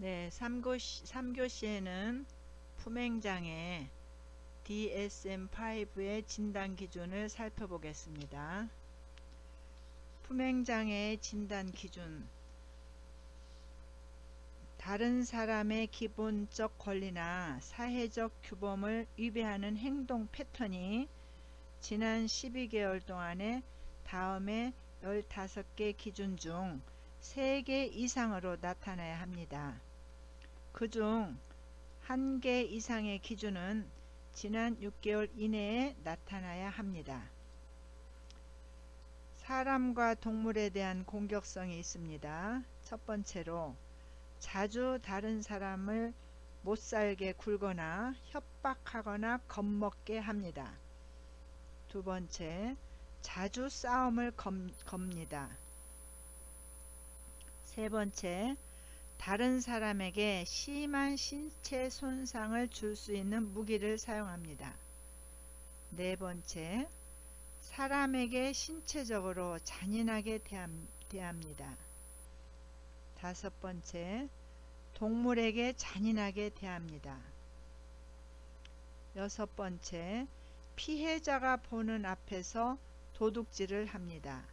네, 3교시, 3교시에는 품행장애 DSM-5의 진단 기준을 살펴보겠습니다. 품행장애의 진단 기준 다른 사람의 기본적 권리나 사회적 규범을 위배하는 행동 패턴이 지난 12개월 동안에 다음에 15개 기준 중 3개 이상으로 나타나야 합니다. 그중 1개 이상의 기준은 지난 6개월 이내에 나타나야 합니다. 사람과 동물에 대한 공격성이 있습니다. 첫 번째로 자주 다른 사람을 못 살게 굴거나 협박하거나 겁먹게 합니다. 두 번째, 자주 싸움을 겁, 겁니다. 세 번째, 다른 사람에게 심한 신체 손상을 줄 수 있는 무기를 사용합니다. 네 번째, 사람에게 신체적으로 잔인하게 대합니다. 다섯 번째, 동물에게 잔인하게 대합니다. 여섯 번째, 피해자가 보는 앞에서 도둑질을 합니다.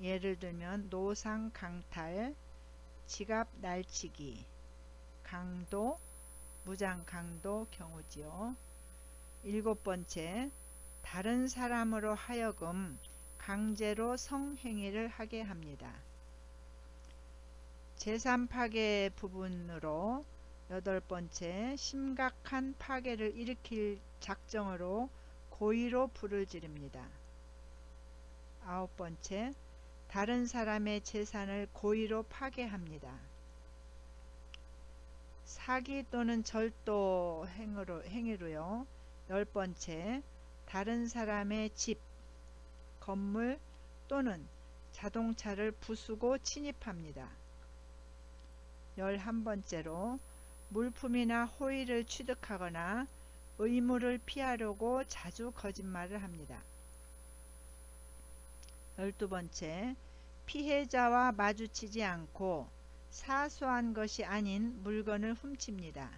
예를 들면 노상 강탈, 지갑 날치기, 강도, 무장 강도 경우지요. 일곱 번째, 다른 사람으로 하여금 강제로 성행위를 하게 합니다. 재산 파괴 부분으로 여덟 번째, 심각한 파괴를 일으킬 작정으로 고의로 불을 지릅니다. 아홉 번째, 다른 사람의 재산을 고의로 파괴합니다. 사기 또는 절도 행위로, 행위로요. 열 번째, 다른 사람의 집, 건물 또는 자동차를 부수고 침입합니다. 열한 번째로 물품이나 호의를 취득하거나 의무를 피하려고 자주 거짓말을 합니다. 열두 번째, 피해자와 마주치지 않고 사소한 것이 아닌 물건을 훔칩니다.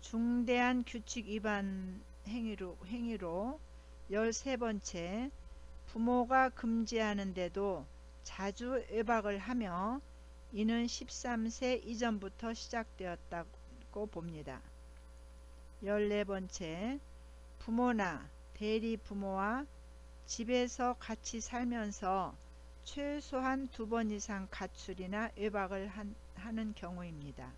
중대한 규칙 위반 행위로, 행위로 13번째, 부모가 금지하는데도 자주 외박을 하며 이는 13세 이전부터 시작되었다고 봅니다. 14번째, 부모나 대리 부모와 집에서 같이 살면서 최소한 두 번 이상 가출이나 외박을 한, 하는 경우입니다.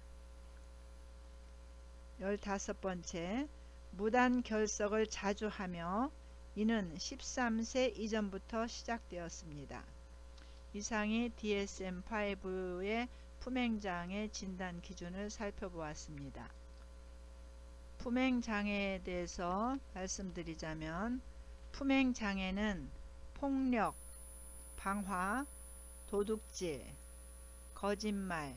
열다섯 번째, 무단 결석을 자주 하며 이는 13세 이전부터 시작되었습니다. 이상이 DSM-5의 품행장애 진단 기준을 살펴보았습니다. 품행장애에 대해서 말씀드리자면 품행 장애는 폭력, 방화, 도둑질, 거짓말,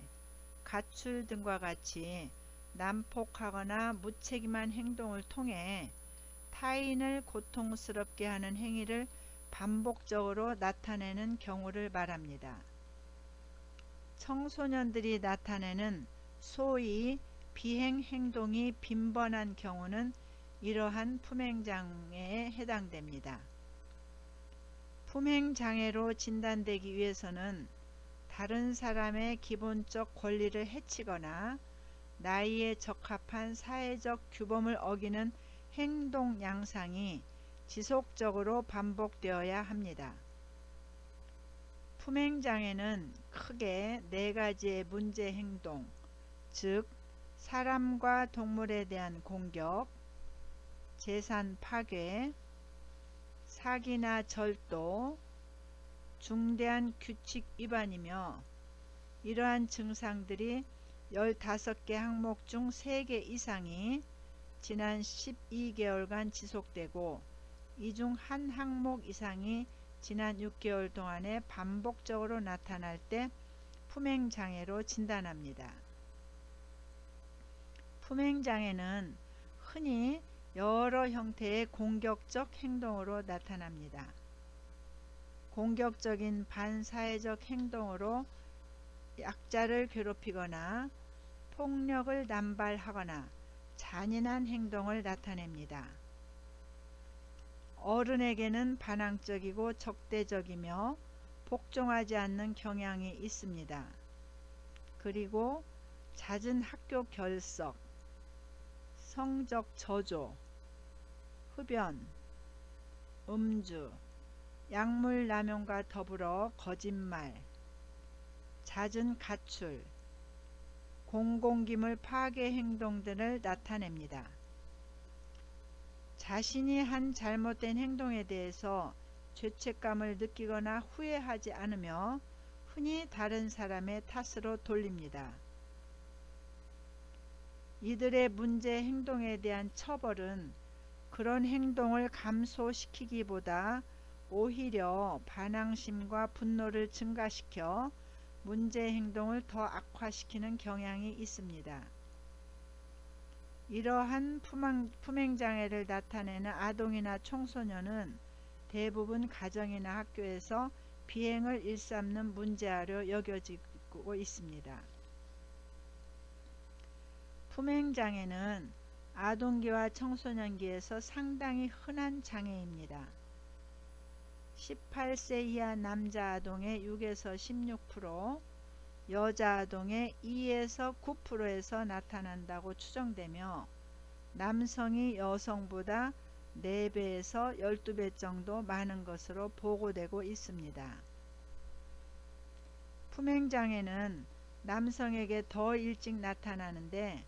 가출 등과 같이 난폭하거나 무책임한 행동을 통해 타인을 고통스럽게 하는 행위를 반복적으로 나타내는 경우를 말합니다. 청소년들이 나타내는 소위 비행 행동이 빈번한 경우는 이러한 품행장애에 해당됩니다. 품행장애로 진단되기 위해서는 다른 사람의 기본적 권리를 해치거나 나이에 적합한 사회적 규범을 어기는 행동 양상이 지속적으로 반복되어야 합니다. 품행장애는 크게 네 가지의 문제 행동, 즉 사람과 동물에 대한 공격, 재산 파괴, 사기나 절도, 중대한 규칙 위반이며 이러한 증상들이 15개 항목 중 3개 이상이 지난 12개월간 지속되고 이 중 한 항목 이상이 지난 6개월 동안에 반복적으로 나타날 때 품행장애로 진단합니다. 품행장애는 흔히 여러 형태의 공격적 행동으로 나타납니다. 공격적인 반사회적 행동으로 약자를 괴롭히거나 폭력을 남발하거나 잔인한 행동을 나타냅니다. 어른에게는 반항적이고 적대적이며 복종하지 않는 경향이 있습니다. 그리고 잦은 학교 결석, 성적 저조, 흡연, 음주, 약물 남용과 더불어 거짓말, 잦은 가출, 공공기물 파괴 행동들을 나타냅니다. 자신이 한 잘못된 행동에 대해서 죄책감을 느끼거나 후회하지 않으며 흔히 다른 사람의 탓으로 돌립니다. 이들의 문제 행동에 대한 처벌은 그런 행동을 감소시키기보다 오히려 반항심과 분노를 증가시켜 문제 행동을 더 악화시키는 경향이 있습니다. 이러한 품행장애를 나타내는 아동이나 청소년은 대부분 가정이나 학교에서 비행을 일삼는 문제아로 여겨지고 있습니다. 품행장애는 아동기와 청소년기에서 상당히 흔한 장애입니다. 18세 이하 남자 아동의 6에서 16%, 여자 아동의 2에서 9%에서 나타난다고 추정되며 남성이 여성보다 4배에서 12배 정도 많은 것으로 보고되고 있습니다. 품행장애는 남성에게 더 일찍 나타나는데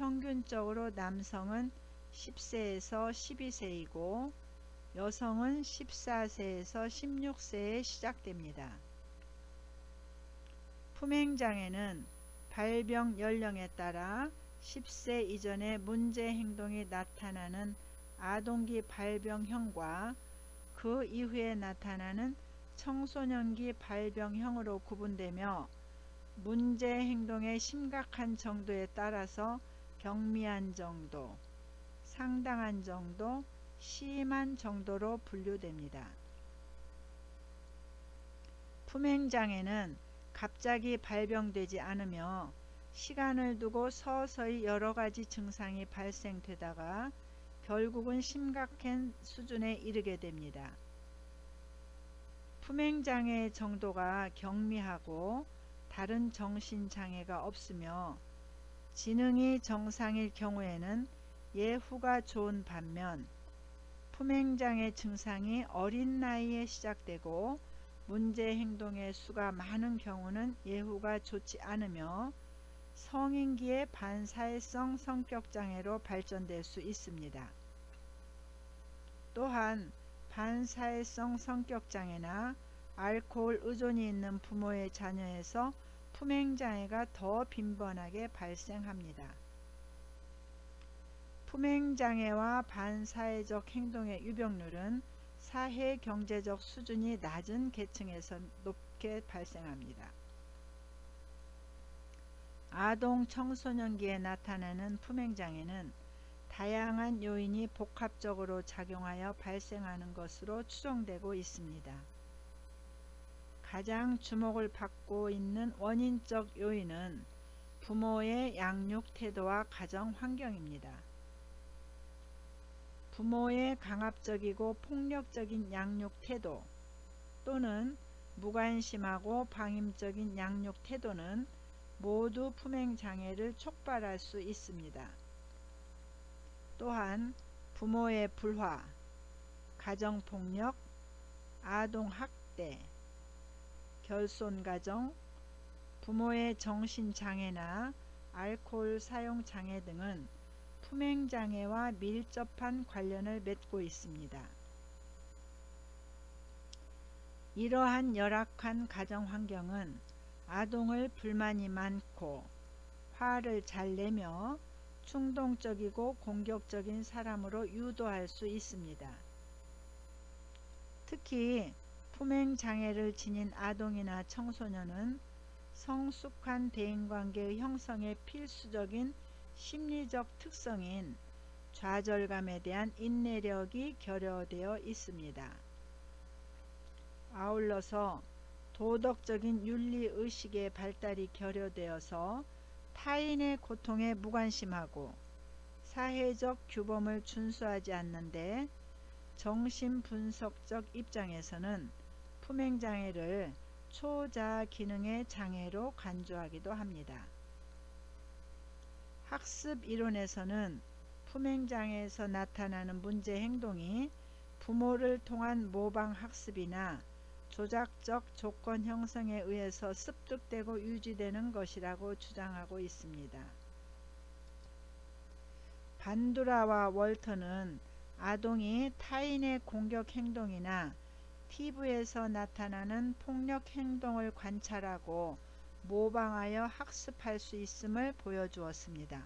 평균적으로 남성은 10세에서 12세이고 여성은 14세에서 16세에 시작됩니다. 품행장애는 발병 연령에 따라 10세 이전에 문제 행동이 나타나는 아동기 발병형과 그 이후에 나타나는 청소년기 발병형으로 구분되며 문제 행동의 심각한 정도에 따라서 경미한 정도, 상당한 정도, 심한 정도로 분류됩니다. 품행장애는 갑자기 발병되지 않으며 시간을 두고 서서히 여러 가지 증상이 발생되다가 결국은 심각한 수준에 이르게 됩니다. 품행장애의 정도가 경미하고 다른 정신장애가 없으며 지능이 정상일 경우에는 예후가 좋은 반면 품행장애 증상이 어린 나이에 시작되고 문제 행동의 수가 많은 경우는 예후가 좋지 않으며 성인기의 반사회성 성격장애로 발전될 수 있습니다. 또한 반사회성 성격장애나 알코올 의존이 있는 부모의 자녀에서 품행장애가 더 빈번하게 발생합니다. 품행장애와 반사회적 행동의 유병률은 사회 경제적 수준이 낮은 계층에서 높게 발생합니다. 아동 청소년기에 나타나는 품행장애는 다양한 요인이 복합적으로 작용하여 발생하는 것으로 추정되고 있습니다. 가장 주목을 받고 있는 원인적 요인은 부모의 양육 태도와 가정 환경입니다. 부모의 강압적이고 폭력적인 양육 태도 또는 무관심하고 방임적인 양육 태도는 모두 품행 장애를 촉발할 수 있습니다. 또한 부모의 불화, 가정 폭력, 아동 학대, 결손 가정, 부모의 정신장애나 알코올 사용 장애 등은 품행장애와 밀접한 관련을 맺고 있습니다. 이러한 열악한 가정 환경은 아동을 불만이 많고 화를 잘 내며 충동적이고 공격적인 사람으로 유도할 수 있습니다. 특히 품행 장애를 지닌 아동이나 청소년은 성숙한 대인관계의 형성에 필수적인 심리적 특성인 좌절감에 대한 인내력이 결여되어 있습니다. 아울러서 도덕적인 윤리의식의 발달이 결여되어서 타인의 고통에 무관심하고 사회적 규범을 준수하지 않는데 정신분석적 입장에서는 품행장애를 초자 기능의 장애로 간주하기도 합니다. 학습 이론에서는 품행장애에서 나타나는 문제 행동이 부모를 통한 모방 학습이나 조작적 조건 형성에 의해서 습득되고 유지되는 것이라고 주장하고 있습니다. 반두라와 월터는 아동이 타인의 공격 행동이나 TV에서 나타나는 폭력 행동을 관찰하고 모방하여 학습할 수 있음을 보여주었습니다.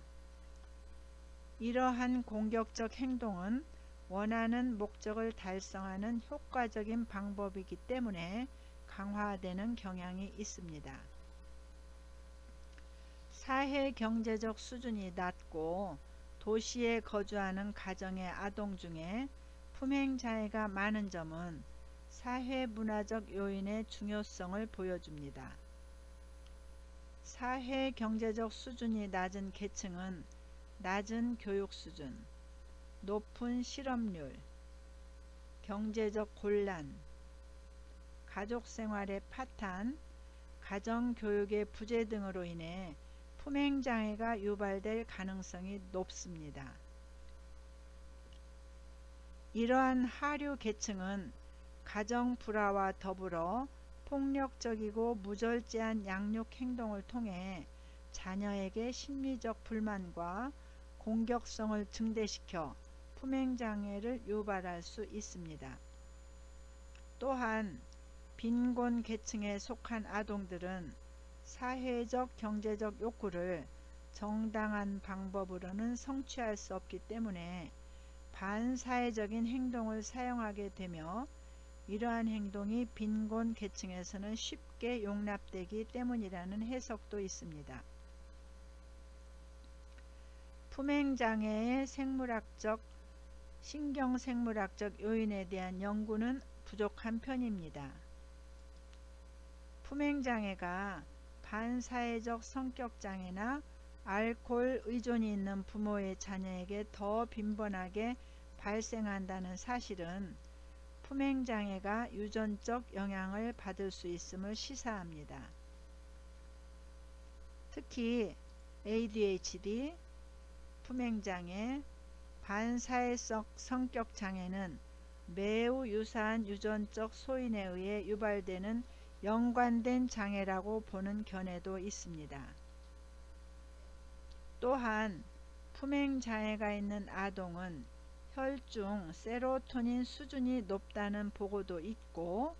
이러한 공격적 행동은 원하는 목적을 달성하는 효과적인 방법이기 때문에 강화되는 경향이 있습니다. 사회 경제적 수준이 낮고 도시에 거주하는 가정의 아동 중에 품행장애가 많은 점은 사회 문화적 요인의 중요성을 보여줍니다. 사회 경제적 수준이 낮은 계층은 낮은 교육 수준, 높은 실업률, 경제적 곤란, 가족 생활의 파탄, 가정 교육의 부재 등으로 인해 품행 장애가 유발될 가능성이 높습니다. 이러한 하류 계층은 가정 불화와 더불어 폭력적이고 무절제한 양육 행동을 통해 자녀에게 심리적 불만과 공격성을 증대시켜 품행장애를 유발할 수 있습니다. 또한 빈곤 계층에 속한 아동들은 사회적 경제적 욕구를 정당한 방법으로는 성취할 수 없기 때문에 반사회적인 행동을 사용하게 되며 이러한 행동이 빈곤 계층에서는 쉽게 용납되기 때문이라는 해석도 있습니다. 품행장애의 생물학적, 신경생물학적 요인에 대한 연구는 부족한 편입니다. 품행장애가 반사회적 성격장애나 알코올 의존이 있는 부모의 자녀에게 더 빈번하게 발생한다는 사실은 품행장애가 유전적 영향을 받을 수 있음을 시사합니다. 특히 ADHD, 품행장애, 반사회적 성격장애는 매우 유사한 유전적 소인에 의해 유발되는 연관된 장애라고 보는 견해도 있습니다. 또한 품행장애가 있는 아동은 혈중 세로토닌 수준이 높다는 보고도 있고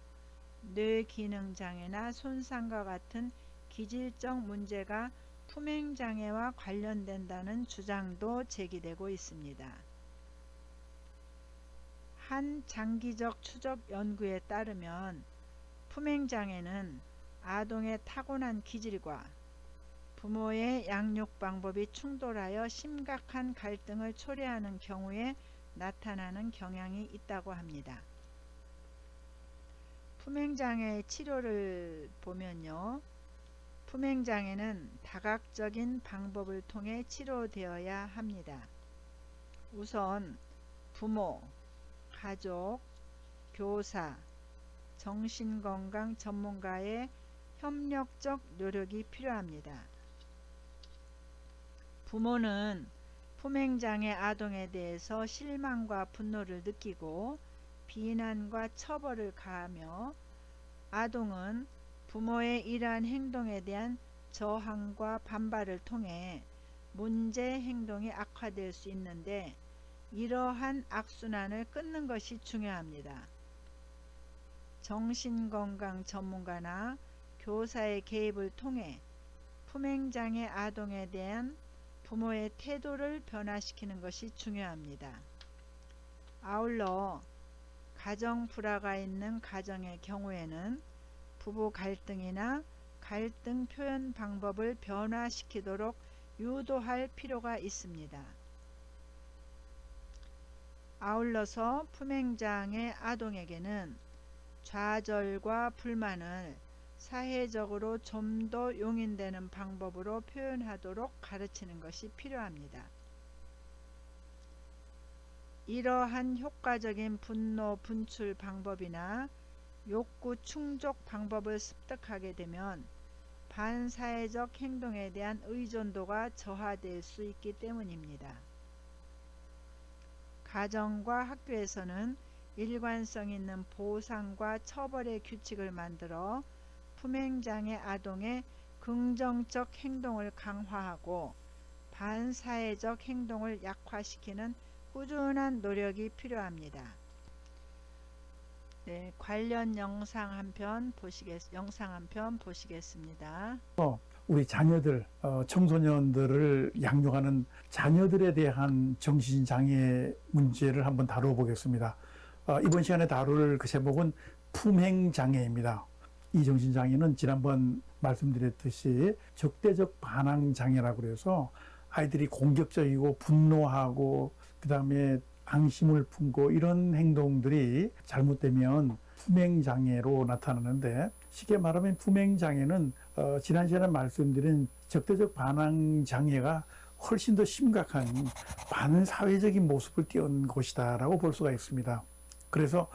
뇌 기능 장애나 손상과 같은 기질적 문제가 품행 장애와 관련된다는 주장도 제기되고 있습니다. 한 장기적 추적 연구에 따르면 품행 장애는 아동의 타고난 기질과 부모의 양육 방법이 충돌하여 심각한 갈등을 초래하는 경우에 나타나는 경향이 있다고 합니다. 품행장애의 치료를 보면요. 품행장애는 다각적인 방법을 통해 치료되어야 합니다. 우선 부모, 가족, 교사, 정신건강 전문가의 협력적 노력이 필요합니다. 부모는 품행장애 아동에 대해서 실망과 분노를 느끼고 비난과 처벌을 가하며 아동은 부모의 이러한 행동에 대한 저항과 반발을 통해 문제 행동이 악화될 수 있는데 이러한 악순환을 끊는 것이 중요합니다. 정신건강 전문가나 교사의 개입을 통해 품행장애 아동에 대한 부모의 태도를 변화시키는 것이 중요합니다. 아울러 가정 불화가 있는 가정의 경우에는 부부 갈등이나 갈등 표현 방법을 변화시키도록 유도할 필요가 있습니다. 아울러서 품행장애 아동에게는 좌절과 불만을 사회적으로 좀 더 용인되는 방법으로 표현하도록 가르치는 것이 필요합니다. 이러한 효과적인 분노 분출 방법이나 욕구 충족 방법을 습득하게 되면 반사회적 행동에 대한 의존도가 저하될 수 있기 때문입니다. 가정과 학교에서는 일관성 있는 보상과 처벌의 규칙을 만들어 품행장애 아동의 긍정적 행동을 강화하고 반사회적 행동을 약화시키는 꾸준한 노력이 필요합니다. 네, 관련 영상 한 편 보시겠 영상 한 편 보시겠습니다. 우리 자녀들, 어, 청소년들을 양육하는 자녀들에 대한 정신 장애 문제를 한번 다뤄보겠습니다. 어, 이번 시간에 다룰 그 제목은 품행 장애입니다. 이 정신 장애는 지난번 말씀드렸듯이 적대적 반항 장애라고 그래서 아이들이 공격적이고 분노하고 그 다음에 앙심을 품고 이런 행동들이 잘못되면 품행 장애로 나타나는데 쉽게 말하면 품행 장애는 어, 지난 시간에 말씀드린 적대적 반항 장애가 훨씬 더 심각한 반사회적인 모습을 띄운 것이다라고 볼 수가 있습니다. 그래서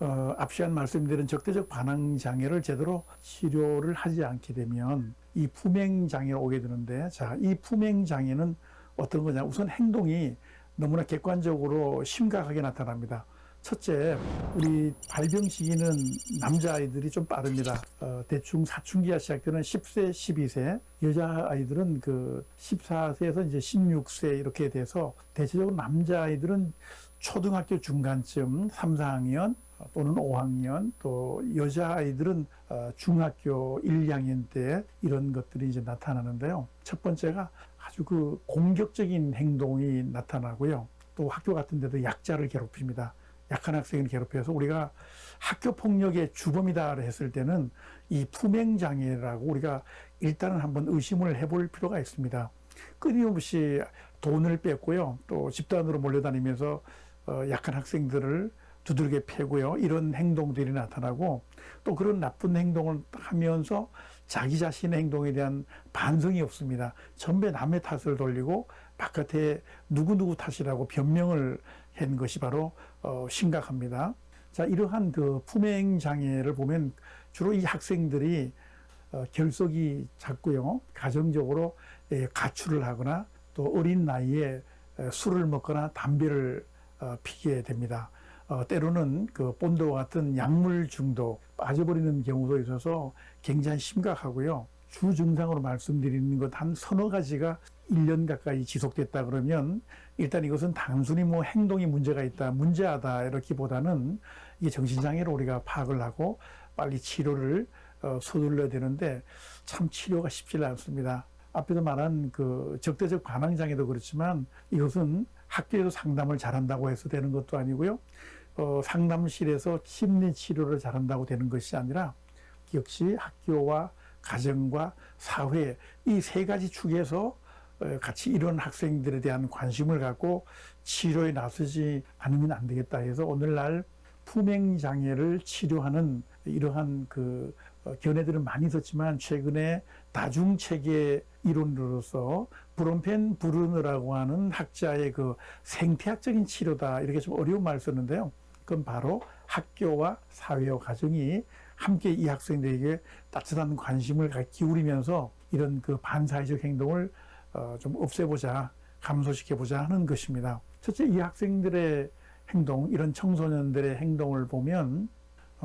어, 앞 시간 말씀드린 적대적 반항 장애를 제대로 치료를 하지 않게 되면 이 품행 장애가 오게 되는데 자, 이 품행 장애는 어떤 거냐 우선 행동이 너무나 객관적으로 심각하게 나타납니다. 첫째, 우리 발병 시기는 남자아이들이 좀 빠릅니다. 어, 대충 사춘기가 시작되는 10세, 12세, 여자아이들은 그 14세에서 이제 16세 이렇게 돼서 대체적으로 남자아이들은 초등학교 중간쯤 3, 4학년 또는 5학년 또 여자아이들은 어, 중학교 1, 2학년 때 이런 것들이 이제 나타나는데요. 첫 번째가 아주 그 공격적인 행동이 나타나고요. 또 학교 같은 데도 약자를 괴롭힙니다. 약한 학생을 괴롭혀서 우리가 학교 폭력의 주범이다 했을 때는 이 품행 장애라고 우리가 일단은 한번 의심을 해볼 필요가 있습니다. 끊임없이 돈을 뺏고요. 또 집단으로 몰려다니면서 어, 약한 학생들을 두들겨 패고요. 이런 행동들이 나타나고 또 그런 나쁜 행동을 하면서 자기 자신의 행동에 대한 반성이 없습니다. 전부 남의 탓을 돌리고 바깥에 누구누구 탓이라고 변명을 한 것이 바로 어, 심각합니다. 자, 이러한 그 품행 장애를 보면 주로 이 학생들이 어, 결석이 작고요. 가정적으로 예, 가출을 하거나 또 어린 나이에 에, 술을 먹거나 담배를 어, 피게 됩니다. 어, 때로는 그 본드와 같은 약물 중독 빠져버리는 경우도 있어서 굉장히 심각하고요. 주 증상으로 말씀드리는 것 한 서너 가지가 1년 가까이 지속됐다 그러면 일단 이것은 단순히 뭐 행동이 문제가 있다, 문제하다 이렇게보다는 이게 정신장애로 우리가 파악을 하고 빨리 치료를 어, 서둘러야 되는데 참 치료가 쉽지 않습니다. 앞에서 말한 그 적대적 반항 장애도 그렇지만 이것은 학교에서 상담을 잘한다고 해서 되는 것도 아니고요. 어, 상담실에서 심리 치료를 잘한다고 되는 것이 아니라 역시 학교와 가정과 사회 이 세 가지 축에서 어, 같이 이런 학생들에 대한 관심을 갖고 치료에 나서지 않으면 안 되겠다 해서 오늘날 품행 장애를 치료하는 이러한 그 어, 견해들은 많이 있었지만 최근에 다중 체계 이론으로서 브론펜 브루너라고 하는 학자의 그 생태학적인 치료다 이렇게 좀 어려운 말을 썼는데요. 그건 바로 학교와 사회와 가정이 함께 이 학생들에게 따뜻한 관심을 기울이면서 이런 그 반사회적 행동을 어, 좀 없애보자, 감소시켜보자 하는 것입니다. 첫째, 이 학생들의 행동, 이런 청소년들의 행동을 보면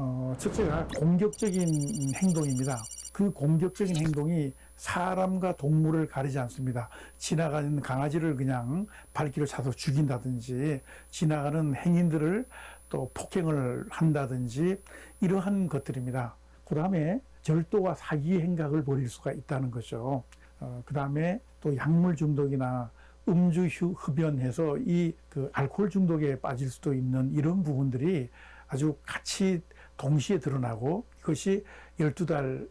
어, 첫째가 공격적인 행동입니다. 그 공격적인 행동이 사람과 동물을 가리지 않습니다. 지나가는 강아지를 그냥 발길을 차서 죽인다든지, 지나가는 행인들을 또 폭행을 한다든지, 이러한 것들입니다. 그 다음에 절도와 사기 행각을 벌일 수가 있다는 거죠. 어, 그 다음에 또 약물 중독이나 음주 휴- 흡연해서 이 그 알코올 중독에 빠질 수도 있는 이런 부분들이 아주 같이 동시에 드러나고 그것이 12달,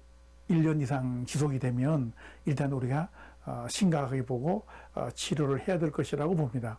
1년 이상 지속이 되면 일단 우리가 어, 심각하게 보고 어, 치료를 해야 될 것이라고 봅니다.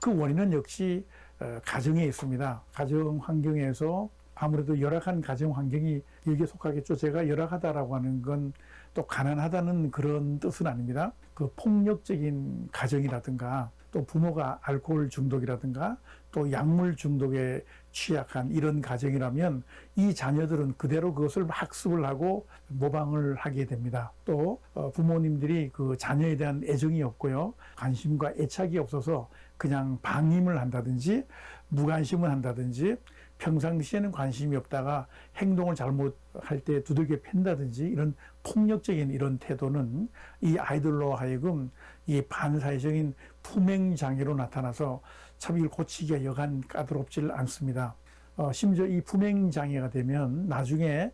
그 원인은 역시 어, 가정에 있습니다. 가정 환경에서 아무래도 열악한 가정 환경이 여기에 속하겠죠. 제가 열악하다라고 하는 건 또 가난하다는 그런 뜻은 아닙니다. 그 폭력적인 가정이라든가 또 부모가 알코올 중독이라든가 또 약물 중독에 취약한 이런 가정이라면 이 자녀들은 그대로 그것을 학습을 하고 모방을 하게 됩니다. 또 어, 부모님들이 그 자녀에 대한 애정이 없고요. 관심과 애착이 없어서 그냥 방임을 한다든지 무관심을 한다든지 평상시에는 관심이 없다가 행동을 잘못할 때 두들겨 팬다든지 이런 폭력적인 이런 태도는 이 아이들로 하여금 이 반사회적인 품행 장애로 나타나서 참 이걸 고치기가 여간 까다롭질 않습니다. 어, 심지어 이 품행 장애가 되면 나중에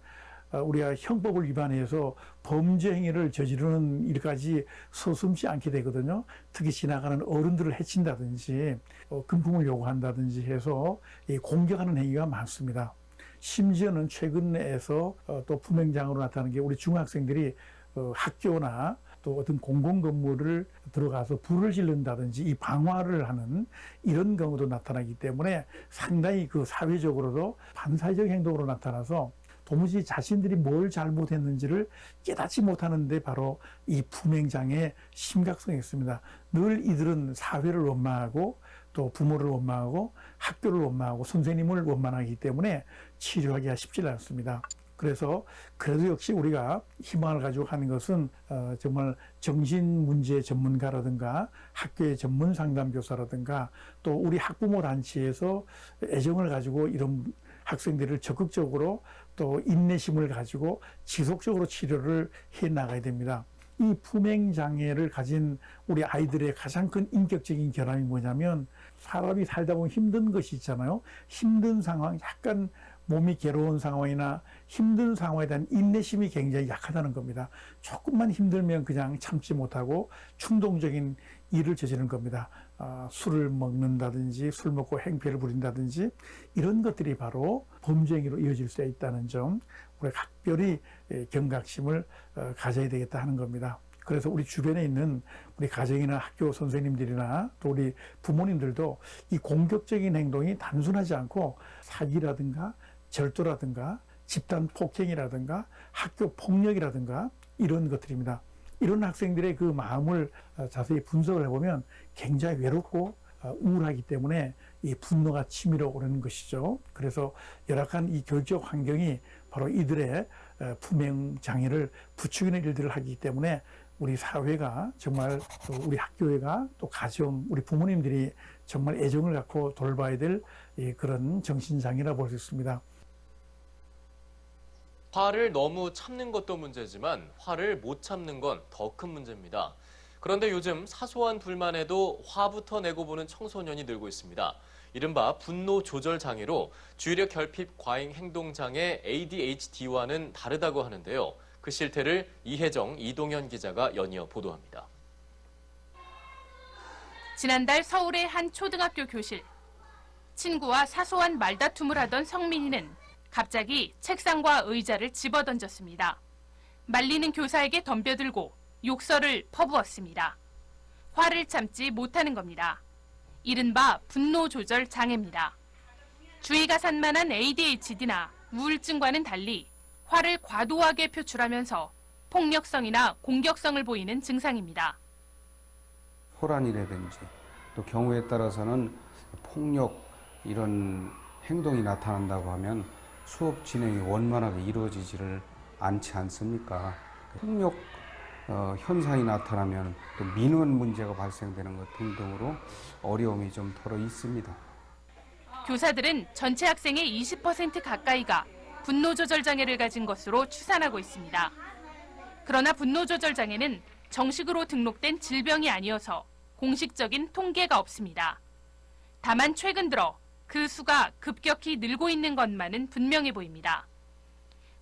어, 우리가 형법을 위반해서 범죄 행위를 저지르는 일까지 서슴지 않게 되거든요. 특히 지나가는 어른들을 해친다든지 어, 금품을 요구한다든지 해서 이 공격하는 행위가 많습니다. 심지어는 최근에서 어, 또 품행장으로 나타나는 게 우리 중학생들이 어, 학교나 또 어떤 공공 건물을 들어가서 불을 지른다든지 이 방화를 하는 이런 경우도 나타나기 때문에 상당히 그 사회적으로도 반사회적 행동으로 나타나서 도무지 자신들이 뭘 잘못했는지를 깨닫지 못하는데 바로 이 품행장의 심각성이 있습니다. 늘 이들은 사회를 원망하고 또 부모를 원망하고 학교를 원망하고 선생님을 원망하기 때문에 치료하기가 쉽지 않습니다. 그래서 그래도 역시 우리가 희망을 가지고 하는 것은 어, 정말 정신 문제 전문가라든가 학교의 전문 상담 교사라든가 또 우리 학부모 단체에서 애정을 가지고 이런 학생들을 적극적으로 또 인내심을 가지고 지속적으로 치료를 해 나가야 됩니다. 이 품행 장애를 가진 우리 아이들의 가장 큰 인격적인 결함이 뭐냐면 사람이 살다 보면 힘든 것이 있잖아요. 힘든 상황, 약간 몸이 괴로운 상황이나 힘든 상황에 대한 인내심이 굉장히 약하다는 겁니다. 조금만 힘들면 그냥 참지 못하고 충동적인 일을 저지르는 겁니다. 아, 술을 먹는다든지 술 먹고 행패를 부린다든지 이런 것들이 바로 범죄 행위로 이어질 수 있다는 점 우리가 각별히 예, 경각심을 어, 가져야 되겠다 하는 겁니다. 그래서 우리 주변에 있는 우리 가정이나 학교 선생님들이나 또 우리 부모님들도 이 공격적인 행동이 단순하지 않고 사기라든가 절도라든가 집단 폭행이라든가 학교 폭력이라든가 이런 것들입니다. 이런 학생들의 그 마음을 어, 자세히 분석을 해보면 굉장히 외롭고 어, 우울하기 때문에 이 분노가 치밀어 오르는 것이죠. 그래서 열악한 이 교육적 환경이 바로 이들의 어, 품행 장애를 부추기는 일들을 하기 때문에 우리 사회가 정말 또 우리 학교회가 또 가정 우리 부모님들이 정말 애정을 갖고 돌봐야 될이 그런 정신장애라 볼 수 있습니다. 화를 너무 참는 것도 문제지만 화를 못 참는 건 더 큰 문제입니다. 그런데 요즘 사소한 불만에도 화부터 내고 보는 청소년이 늘고 있습니다. 이른바 분노 조절 장애로 주의력 결핍 과잉 행동 장애 ADHD와는 다르다고 하는데요. 그 실태를 이혜정, 이동현 기자가 연이어 보도합니다. 지난달 서울의 한 초등학교 교실. 친구와 사소한 말다툼을 하던 성민이는 갑자기 책상과 의자를 집어던졌습니다. 말리는 교사에게 덤벼들고 욕설을 퍼부었습니다. 화를 참지 못하는 겁니다. 이른바 분노 조절 장애입니다. 주의가 산만한 ADHD나 우울증과는 달리 화를 과도하게 표출하면서 폭력성이나 공격성을 보이는 증상입니다. 소란이라든지 또 경우에 따라서는 폭력 이런 행동이 나타난다고 하면 수업 진행이 원만하게 이루어지지를 않지 않습니까? 폭력 어, 현상이 나타나면 또 민원 문제가 발생되는 것 등등으로 어려움이 좀 덜어 있습니다. 교사들은 전체 학생의 20% 가까이가 분노 조절 장애를 가진 것으로 추산하고 있습니다. 그러나 분노 조절 장애는 정식으로 등록된 질병이 아니어서 공식적인 통계가 없습니다. 다만 최근 들어 그 수가 급격히 늘고 있는 것만은 분명해 보입니다.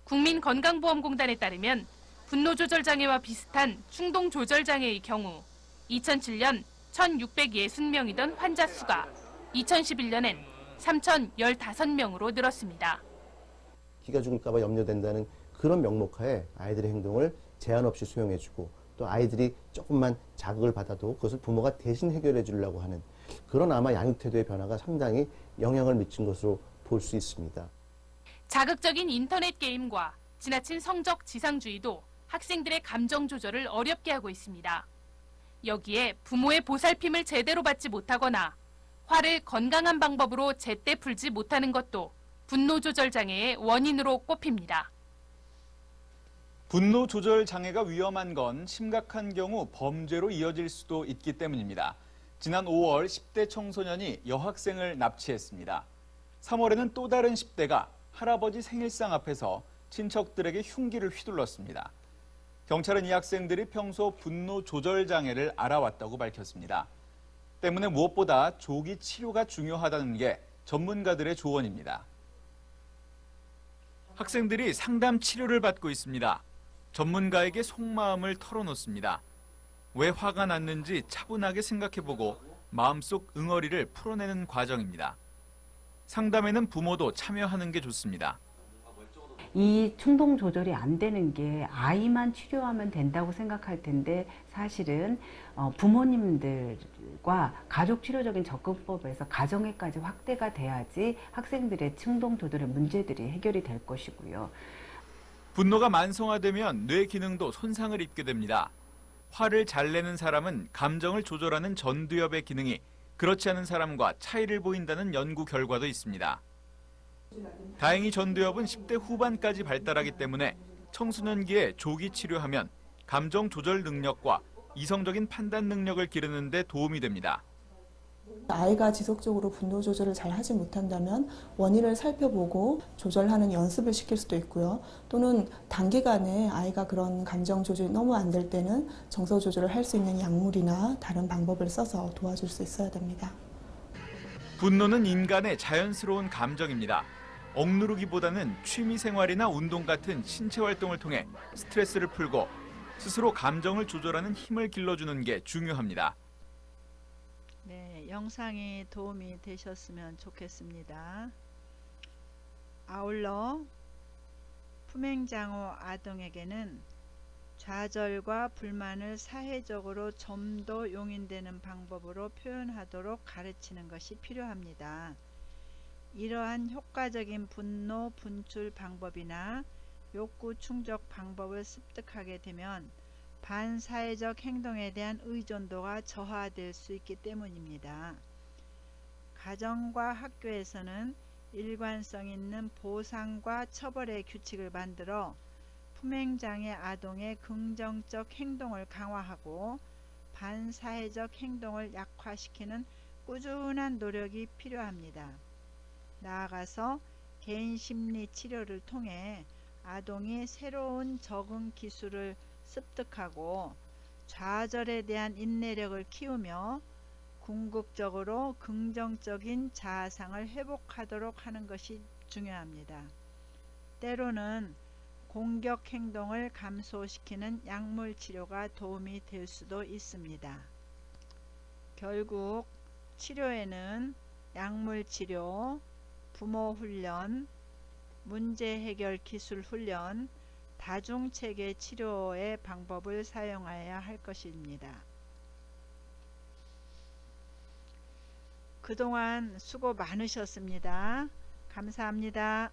국민건강보험공단에 따르면 분노 조절 장애와 비슷한 충동 조절 장애의 경우 2007년 1,660명이던 환자 수가 2011년엔 3,015명으로 늘었습니다. 기가 죽을까봐 염려된다는 그런 명목하에 아이들의 행동을 제한 없이 수용해주고 또 아이들이 조금만 자극을 받아도 그것을 부모가 대신 해결해 주려고 하는 그런 아마 양육 태도의 변화가 상당히 영향을 미친 것으로 볼 수 있습니다. 자극적인 인터넷 게임과 지나친 성적 지상주의도 학생들의 감정 조절을 어렵게 하고 있습니다. 여기에 부모의 보살핌을 제대로 받지 못하거나 화를 건강한 방법으로 제때 풀지 못하는 것도 분노 조절 장애의 원인으로 꼽힙니다. 분노 조절 장애가 위험한 건 심각한 경우 범죄로 이어질 수도 있기 때문입니다. 지난 5월 10대 청소년이 여학생을 납치했습니다. 3월에는 또 다른 10대가 할아버지 생일상 앞에서 친척들에게 흉기를 휘둘렀습니다. 경찰은 이 학생들이 평소 분노 조절 장애를 알아왔다고 밝혔습니다. 때문에 무엇보다 조기 치료가 중요하다는 게 전문가들의 조언입니다. 학생들이 상담 치료를 받고 있습니다. 전문가에게 속마음을 털어놓습니다. 왜 화가 났는지 차분하게 생각해보고 마음속 응어리를 풀어내는 과정입니다. 상담에는 부모도 참여하는 게 좋습니다. 이 충동 조절이 안 되는 게 아이만 치료하면 된다고 생각할 텐데 사실은 어, 부모님들과 가족 치료적인 접근법에서 가정에까지 확대가 돼야지 학생들의 충동 조절의 문제들이 해결이 될 것이고요. 분노가 만성화되면 뇌 기능도 손상을 입게 됩니다. 화를 잘 내는 사람은 감정을 조절하는 전두엽의 기능이 그렇지 않은 사람과 차이를 보인다는 연구 결과도 있습니다. 다행히 전두엽은 10대 후반까지 발달하기 때문에 청소년기에 조기 치료하면 감정 조절 능력과 이성적인 판단 능력을 기르는 데 도움이 됩니다. 아이가 지속적으로 분노 조절을 잘 하지 못한다면 원인을 살펴보고 조절하는 연습을 시킬 수도 있고요. 또는 단기간에 아이가 그런 감정 조절이 너무 안 될 때는 정서 조절을 할 수 있는 약물이나 다른 방법을 써서 도와줄 수 있어야 됩니다. 분노는 인간의 자연스러운 감정입니다. 억누르기보다는 취미 생활이나 운동 같은 신체 활동을 통해 스트레스를 풀고 스스로 감정을 조절하는 힘을 길러주는 게 중요합니다. 네, 영상이 도움이 되셨으면 좋겠습니다. 아울러 품행장애 아동에게는 좌절과 불만을 사회적으로 좀 더 용인되는 방법으로 표현하도록 가르치는 것이 필요합니다. 이러한 효과적인 분노 분출 방법이나 욕구 충족 방법을 습득하게 되면 반사회적 행동에 대한 의존도가 저하될 수 있기 때문입니다. 가정과 학교에서는 일관성 있는 보상과 처벌의 규칙을 만들어 품행장애 아동의 긍정적 행동을 강화하고 반사회적 행동을 약화시키는 꾸준한 노력이 필요합니다. 나아가서 개인 심리 치료를 통해 아동이 새로운 적응 기술을 습득하고 좌절에 대한 인내력을 키우며 궁극적으로 긍정적인 자아상을 회복하도록 하는 것이 중요합니다. 때로는 공격 행동을 감소시키는 약물 치료가 도움이 될 수도 있습니다. 결국 치료에는 약물 치료, 부모 훈련, 문제 해결 기술 훈련, 다중체계 치료의 방법을 사용해야 할 것입니다. 그동안 수고 많으셨습니다. 감사합니다.